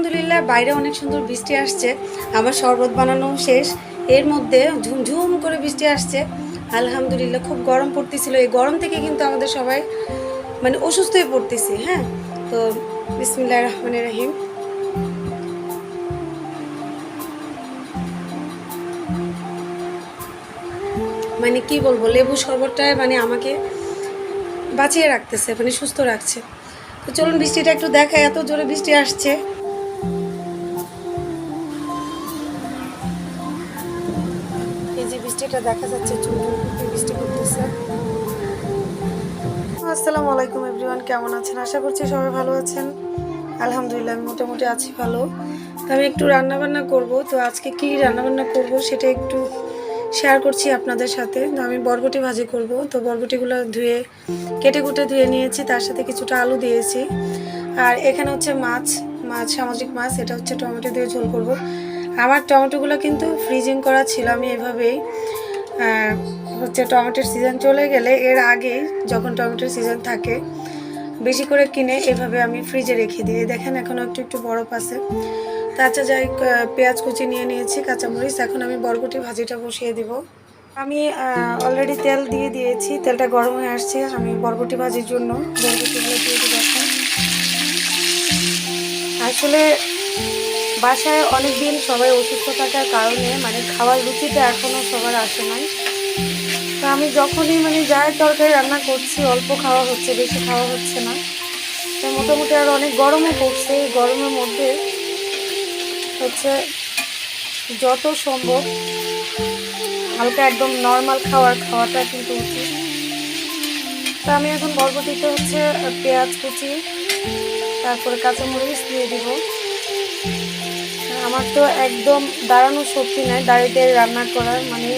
আলহামদুলিল্লাহ, বাইরে অনেক সুন্দর বৃষ্টি আসছে। আমার শরবত বানানো শেষ। এর মধ্যে ঝুমঝুম করে বৃষ্টি আসছে। আলহামদুলিল্লাহ, খুব গরম পড়তেছিল। এই গরম থেকে কিন্তু আমাদের সবাই মানে অসুস্থ হয়ে পড়তেছি হ্যাঁ? তো বিসমিল্লাহ রহমান রাহিম। মানে কি বলব, লেবু শরবতটায় মানে আমাকে বাঁচিয়ে রাখতেছে মানে সুস্থ রাখছে। তো চলুন বৃষ্টিটা একটু দেখায় এত জোরে বৃষ্টি আসছে। এই যে বৃষ্টিটা দেখা যাচ্ছে চুল বৃষ্টি আসসালামু আলাইকুম এভরিওয়ান, কেমন আছেন? আশা করছি সবাই ভালো আছেন। আলহামদুলিল্লাহ, আমি মোটামুটি আছি ভালো। আমি একটু রান্না বান্না করব। তো আজকে কি রান্না বান্না করব সেটা একটু শেয়ার করছি আপনাদের সাথে। তো আমি বরবটি ভাজি করব। তো বরবটিগুলো ধুয়ে, কেটে কুটে ধুয়ে নিয়েছি। তার সাথে কিছুটা আলু দিয়েছি। আর এখানে হচ্ছে মাছ মাছ, সামাজিক মাছ। এটা হচ্ছে টমেটো দিয়ে ঝোল করব। আমার টমেটোগুলো কিন্তু ফ্রিজিং করা ছিল আমি এভাবেই। হচ্ছে টমেটোর সিজন চলে গেলে এর আগে যখন টমেটোর সিজন থাকে, বেশি করে কিনে এভাবে আমি ফ্রিজে রেখে দিই। দেখেন এখনও একটু একটু বরফ আছে। তাছাড়া যাই পেঁয়াজ কুচি নিয়ে নিয়েছি, কাঁচামরিচ। এখন আমি বরবটি ভাজিটা বসিয়ে দিব। আমি অলরেডি তেল দিয়ে দিয়েছি, তেলটা গরম হয়ে আসছে। আমি বরবটি ভাজির জন্য বরবটিগুলো দিয়ে দিব আসলে বাসায় অনেক দিন সবাই অসুস্থ থাকার কারণে মানে খাওয়ার রুচিটা এখনও সবার আসে নাই। তো আমি যখনই মানে যাই তরকারি রান্না করছি, অল্প খাওয়া হচ্ছে, বেশি খাওয়া হচ্ছে না। তো মোটামুটি আর অনেক গরমও পড়ছে, এই গরমের মধ্যে হচ্ছে যত সম্ভব হালকা একদম নর্মাল খাওয়ার খাওয়াটা কিন্তু উচিত। তো আমি এখন বরবটিতে হচ্ছে পেঁয়াজ কুচি, তারপরে কাঁচামরিচ দিয়ে দিব। আমার তো একদম দাঁড়ানোর শক্তি নাই, দাঁড়িয়ে রান্না করার মানে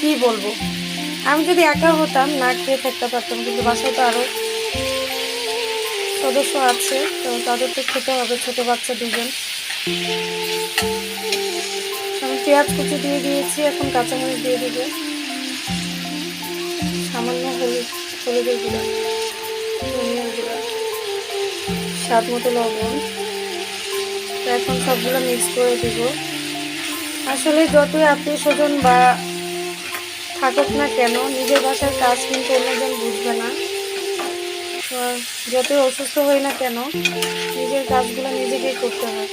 কি বলব? আমি যদি একা হতাম, না খেয়ে থাকতে পারতাম, কিন্তু বাসায় তো আরও সদস্য আছে, তো তাদের তো খেতে হবে, ছোটো বাচ্চা দুজন আমি পেঁয়াজ কুচি দিয়ে দিয়েছি, এখন কাঁচামরিচ দিয়ে দেবো। সামান্য হলুদ, হলুদের গুঁড়া, ধনিয়ার গুঁড়া, স্বাদ মতো লবণ। তো এখন সবগুলো মিক্স করে দিব। আসলে যতই আত্মীয় স্বজন বা থাকুক না কেন, নিজের বাসার কাজ কিন্তু অন্যজন বুঝবে না। যতই অসুস্থ হই না কেন, নিজের কাজগুলো নিজেকেই করতে হয়।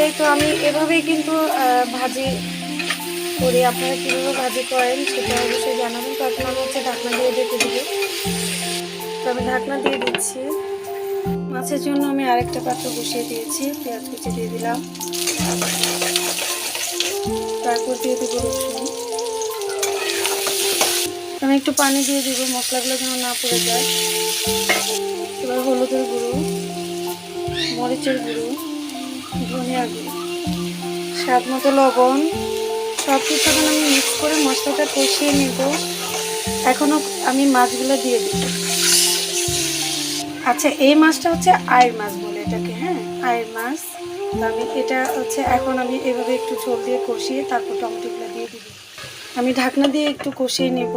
এই তো আমি এভাবেই কিন্তু ভাজি করি। আপনারা কীভাবে ভাজি করেন সেটা অবশ্যই জানাবেন। তো আমি হচ্ছে ঢাকনা দিয়ে রেখে দেবো। তো আমি ঢাকনা দিয়ে দিচ্ছি। মাছের জন্য আমি আরেকটা পাত্র বসিয়ে দিয়েছি, পেঁয়াজ কুচি দিয়ে দিলাম। তারপর দিয়ে দেবো রসুন। আমি একটু পানি দিয়ে দেবো, মশলাগুলো যেন না পড়ে যায়। এবার হলুদের গুঁড়ো, মরিচের গুঁড়ো ধনিয়ার গুঁড়ো। স্বাদ মতো লবণ সব কিছু আমি মিক্স করে মশলাটা কষিয়ে নেব। এখনও আমি মাছগুলো দিয়ে দিব আচ্ছা এই মাছটা হচ্ছে আয়ের মাছ বলে এটাকে হ্যাঁ? আয়ের মাছ। আমি এটা হচ্ছে এখন আমি এভাবে একটু ঝোল দিয়ে কষিয়ে তারপর টমেটোগুলো দিয়ে দিব। আমি ঢাকনা দিয়ে একটু কষিয়ে নেব।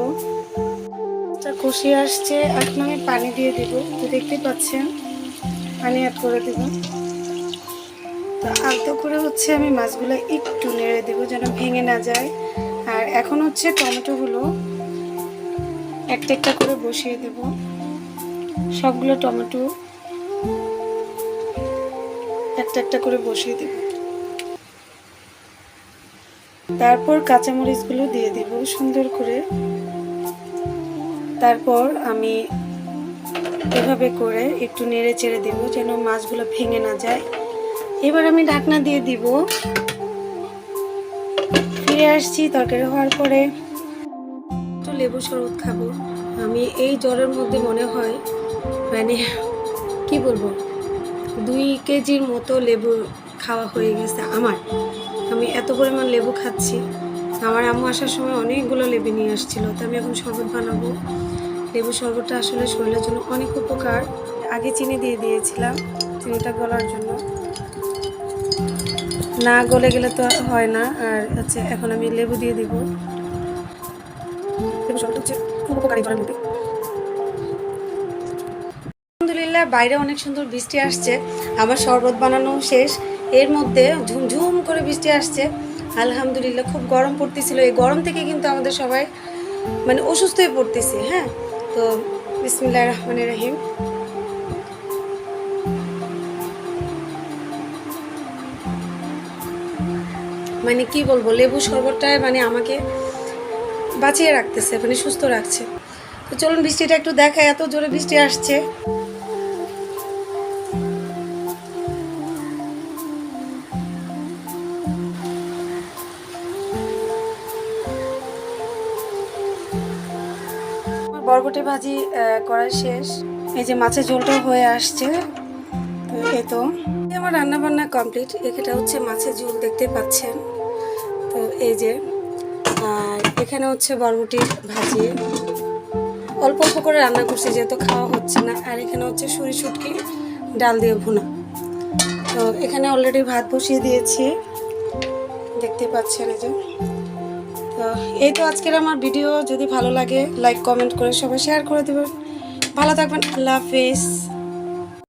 কষিয়ে আসছে, এখন আমি পানি দিয়ে দিব। তো দেখতে পাচ্ছেন, পানি অ্যাড করে দেব। তো আলতো করে হচ্ছে আমি মাছগুলো একটু নেড়ে দেবো যেন ভেঙে না যায়। আর এখন হচ্ছে টমেটোগুলো একটা একটা করে বসিয়ে দেবো। সবগুলো টমেটো একটা একটা করে বসিয়ে দেব। তারপর কাঁচামরিচগুলো দিয়ে দেব সুন্দর করে। তারপর আমি এভাবে করে একটু নেড়ে চেড়ে দেবো যেন মাছগুলো ভেঙে না যায়। এবার আমি ঢাকনা দিয়ে দিব। ফিরে আসছি তরকারি হওয়ার পরে। একটু লেবু শরবত খাব। আমি এই জ্বরের মধ্যে মনে হয় মানে কি বলব? দুই কেজির মতো লেবু খাওয়া হয়ে গেছে আমার। আমি এত পরিমাণ লেবু খাচ্ছি। আমার আম্মু আসার সময় অনেকগুলো লেবু নিয়ে আসছিল। তো আমি এখন শরবত বানাবো। লেবু শরবতটা আসলে শরীরের জন্য অনেক উপকার। আগে চিনি দিয়ে দিয়েছিলাম চিনিটা গলার জন্য। না গলে গেলে তো হয় না। আর হচ্ছে এখন আমি লেবু দিয়ে দিব। লেবু শরবত হচ্ছে খুব উপকারী জ্বরের মধ্যে। আলহামদুলিল্লাহ, বাইরে অনেক সুন্দর বৃষ্টি আসছে। আমার শরবত বানানো শেষ। এর মধ্যে ঝুমঝুম করে বৃষ্টি আসছে। আলহামদুলিল্লাহ, খুব গরম পড়তেছিল। এই গরম থেকে কিন্তু আমাদের সবাই মানে অসুস্থ হয়ে পড়তেছে হ্যাঁ? তো বিসমিল্লা রহমান রহিম। মানে কি বলব, লেবু শরবতটায় মানে আমাকে বাঁচিয়ে রাখতেছে মানে সুস্থ রাখছে। তো চলুন বৃষ্টিটা একটু দেখায় এত জোরে বৃষ্টি আসছে। বরবটি ভাজি করা শেষ। এই যে মাছের ঝোলটাও হয়ে আসছে। এই তো। আমার রান্না বান্না কমপ্লিট। এটা হচ্ছে মাছের ঝোল, দেখতে পাচ্ছেন। তো এই যে, আর এখানে হচ্ছে বরবটির ভাজি। অল্প অল্প করে রান্না করছি, যেহেতু খাওয়া হচ্ছে না। আর এখানে হচ্ছে সুরি শুটকি, ডাল দিয়ে ভুনা। তো এখানে অলরেডি ভাত বসিয়ে দিয়েছি। দেখতে পাচ্ছেন এই যে। এই তো আজকের আমার ভিডিও। যদি ভালো লাগে লাইক কমেন্ট করে সবাই শেয়ার করে দেবেন। ভালো থাকবেন, আল্লাহ হাফিজ।